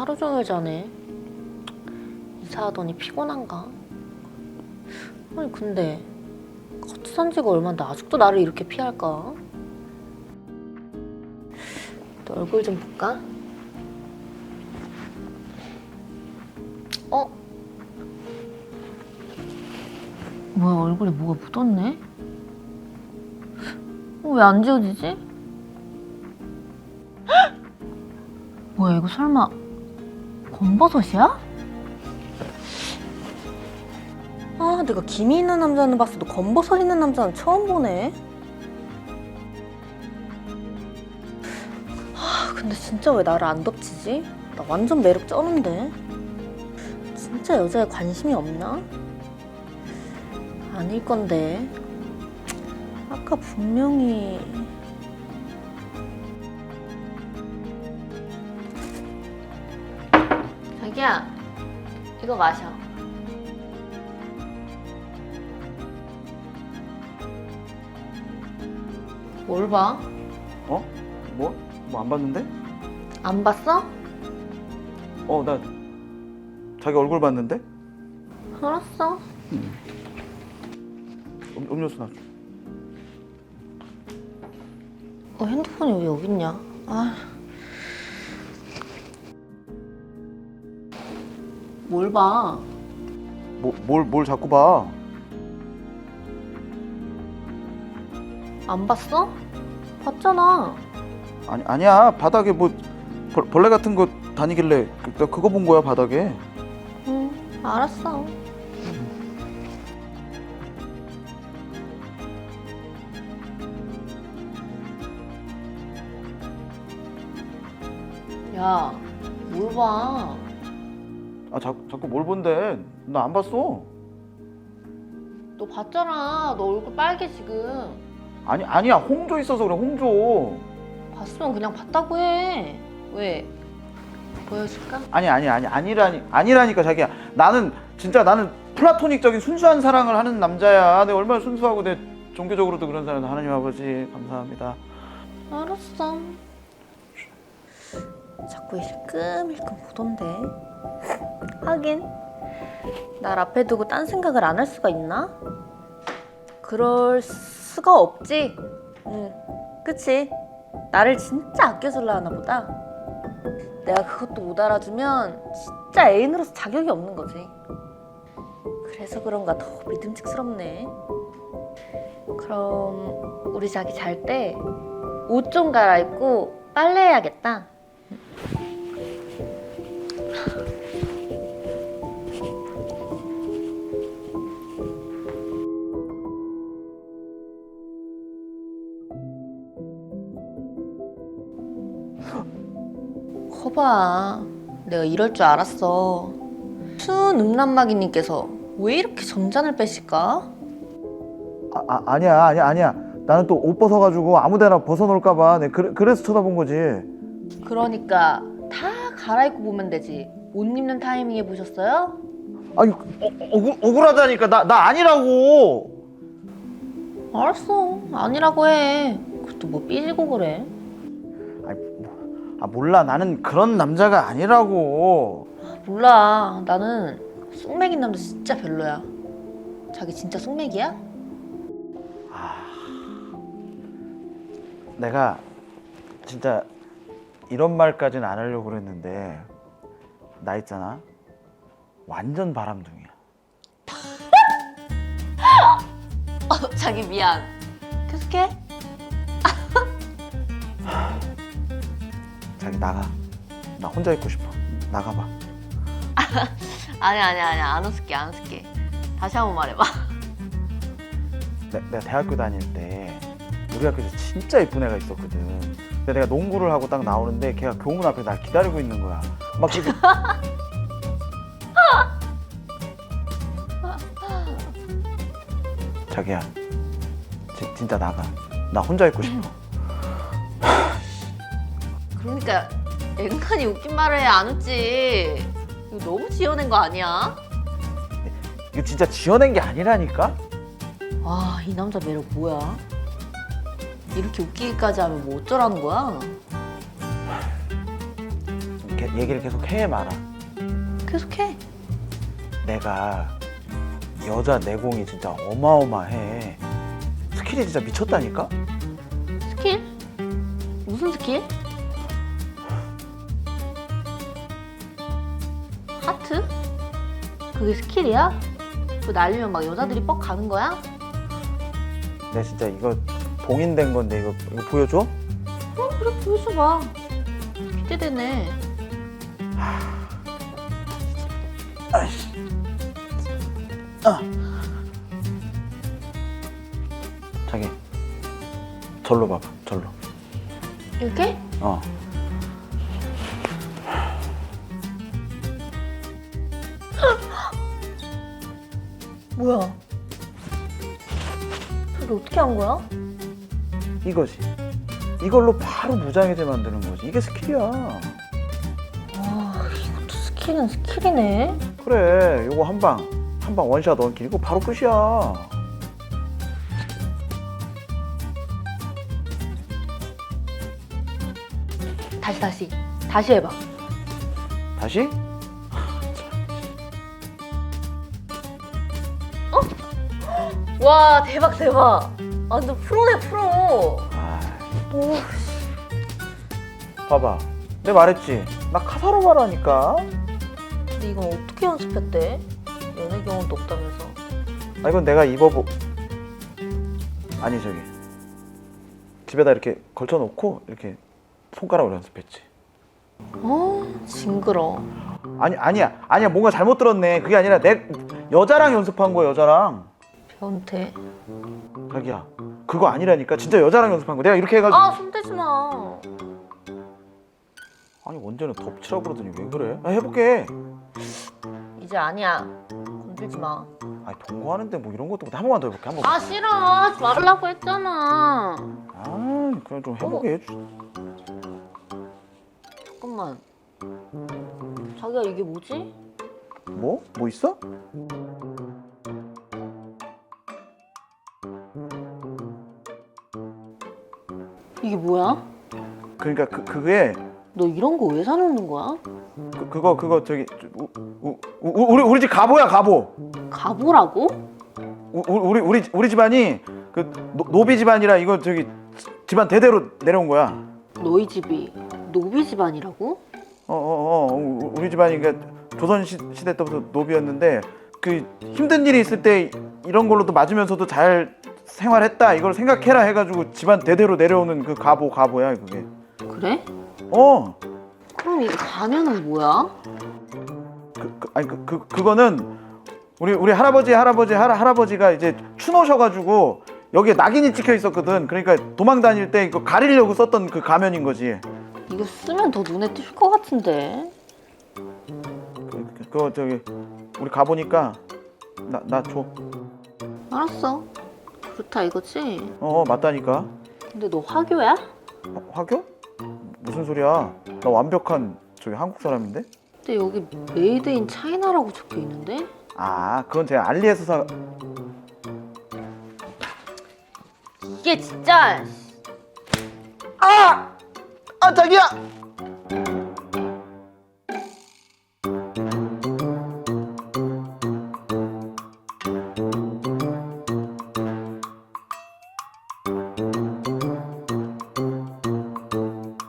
하루 종일 자네. 이사하더니 피곤한가? 아니 근데 같이 산 지가 얼마인데 아직도 나를 이렇게 피할까? 또 얼굴 좀 볼까? 어? 뭐야 얼굴에 뭐가 묻었네? 어, 왜안 지워지지? 헉! 뭐야 이거 설마 검버섯이야? 아 내가 김이 있는 남자는 봤어도 검버섯 있는 남자는 처음 보네 아 근데 진짜 왜 나를 안 덮치지? 나 완전 매력 쩌는데 진짜 여자에 관심이 없나? 아닐 건데 아까 분명히 자기야 이거 마셔 뭘 봐? 어? 뭐? 뭐 안 봤는데? 안 봤어? 어, 나 자기 얼굴 봤는데? 알았어 음, 음료수 나 줘. 어, 핸드폰이 왜 여기 있냐? 아. 뭘 봐? 뭐, 뭘, 뭘 자꾸 봐? 안 봤어? 봤잖아. 아니, 아니야. 바닥에 뭐 벌, 벌레 같은 거 다니길래 그- 내가 그거 본 거야, 바닥에. 응, 알았어. 야, 뭘 봐? 아, 자, 자꾸 뭘 본대? 나 안 봤어. 너 봤잖아. 너 얼굴 빨개 지금. 아니, 아니야. 홍조 있어서 그래, 홍조. 봤으면 그냥 봤다고 해. 왜? 보여줄까? 아니, 아니, 아니, 아니라니, 아니라니까, 자기야. 나는, 진짜 나는 플라토닉적인 순수한 사랑을 하는 남자야. 내가 얼마나 순수하고 내 종교적으로도 그런 사람 하나님 아버지 감사합니다. 알았어. 자꾸 일끔일끔 보던데. 하긴 날 앞에 두고 딴 생각을 안 할 수가 있나? 그럴 수가 없지. 응, 그치? 나를 진짜 아껴줄라 하나 보다. 내가 그것도 못 알아주면 진짜 애인으로서 자격이 없는 거지. 그래서 그런가 더 믿음직스럽네. 그럼 우리 자기 잘 때 옷 좀 갈아입고 빨래해야겠다. 거봐, 내가 이럴 줄 알았어. 순 음란마귀님께서 왜 이렇게 점잔을 빼실까? 아, 아 아니야 아니야 아니야 나는 또 옷 벗어가지고 아무데나 벗어놓을까봐 내 그래, 그래서 쳐다본 거지 그러니까 다 갈아입고 보면 되지. 옷 입는 타이밍에 보셨어요? 아니 어, 억울, 억울하다니까 나, 나 아니라고 알았어. 아니라고 해. 그것도 뭐 삐지고 그래. 아 몰라 나는 그런 남자가 아니라고 몰라. 나는 쑥맥인 남자 진짜 별로야. 자기 진짜 쑥맥이야? 내가 진짜 이런 말까지는 안 하려고 그랬는데 나 있잖아 완전 바람둥이야 어, 자기 미안. 계속해. 자기 나가 나 혼자 있고 싶어 나가봐 아니 아니 아니 안 웃을게 안 웃을게. 다시 한번 말해봐. 내, 내가 대학교 다닐 때 우리 학교에서 진짜 이쁜 애가 있었거든. 근데 내가 농구를 하고 딱 나오는데 걔가 교문 앞에 날 기다리고 있는 거야. 막 그렇게 자기야, 지- 진짜 나가. 나 혼자 있고 싶어. 그러니까 앵간히 웃긴 말을 해 안 웃지. 이거 너무 지어낸 거 아니야? 이거 진짜 지어낸 게 아니라니까? 아, 이 남자 매력 뭐야? 이렇게 웃기기까지 하면 뭐 어쩌라는 거야? 게- 얘기를 계속 해 말아. 계속해. 내가 여자 내공이 진짜 어마어마해. 스킬이 진짜 미쳤다니까? 스킬? 무슨 스킬? 하트? 그게 스킬이야? 그거 날리면 막 여자들이 뻑 가는 거야? 내가 진짜 이거 봉인된 건데 이거, 이거 보여줘? 어, 그래 보여줘봐. 기대되네. 아이씨. 아. 자기 절로 봐봐 절로 이렇게? 어 뭐야? 저게 어떻게 한 거야? 이거지 이걸로 바로 무장해제 만드는 거지 이게 스킬이야 와, 이것도 스킬은 스킬이네. 그래 요거 한 방 한 방 원샷 원킬 이거 바로 끝이야 다시 다시 다시 해봐. 다시 와 대박 대박. 완전 프로네 프로. 아. 오, 봐봐. 내가 말했지? 나 카사노바라니까. 근데 이건 어떻게 연습했대? 연애 경험도 없다면서. 아 이건 내가 입어보 아니 저기. 집에다 이렇게 걸쳐놓고 이렇게 손가락으로 연습했지. 어, 징그러. 아니 아니야. 아니야. 뭔가 잘못 들었네. 그게 아니라 내 여자랑 연습한 거야 여자랑 변태. 자기야 그거 아니라니까 진짜 여자랑 연습한 거 내가 이렇게 해가지고 아, 손 대지 마. 아니 원재는 덮치라고 그러더니 왜 그래 아, 해볼게 이제 아니야. 건들지 마. 아니 동거하는데 뭐 이런 것도 못해. 한 번만 더 해볼게 한 번만 아 싫어. 하지 말라고 했잖아. 아 그냥 좀 해보게 해주 잠깐만. 자기야 이게 뭐지? 뭐? 뭐 있어? 이게 뭐야? 그러니까 그, 그게 너 이런 거 왜 사놓는 거야? 그, 그거 그거 저기 우, 우, 우, 우리 우리 집 가보야 가보 가보라고? 우, 우- 우리 우리 우리 집안이 그 노, 노비 집안이라 이거 저기 집안 대대로 내려온 거야. 너희 집이 노비 집안이라고? 어어어 우리 집안이 그 조선 시, 시대 때부터 노비였는데 그 힘든 일이 있을 때 이런 걸로도 맞으면서도 잘 생활했다 이걸 생각해라 해가지고 집안 대대로 내려오는 그 가보 가보야 그게. 그래? 어 그럼 이 가면은 뭐야? 그, 그, 아니 그, 그 그거는 우리 우리 할아버지 할아버지 할, 할아버지가 이제 추노셔가지고 여기에 낙인이 찍혀 있었거든. 그러니까 도망 다닐 때 이거 가리려고 썼던 그 가면인 거지. 이거 쓰면 더 눈에 띌 것 같은데. 그, 그, 그거 저기 우리 가 보니까 나 나 줘. 알았어. 그렇다 이거지? 어 맞다니까. 근데 너 화교야? 화, 화교? 무슨 소리야? 나 완벽한 저기 한국 사람인데. 근데 여기 메이드 인 차이나라고 적혀 있는데? 아 그건 제가 알리에서 사. 이게 진짜 아! 아 자기야!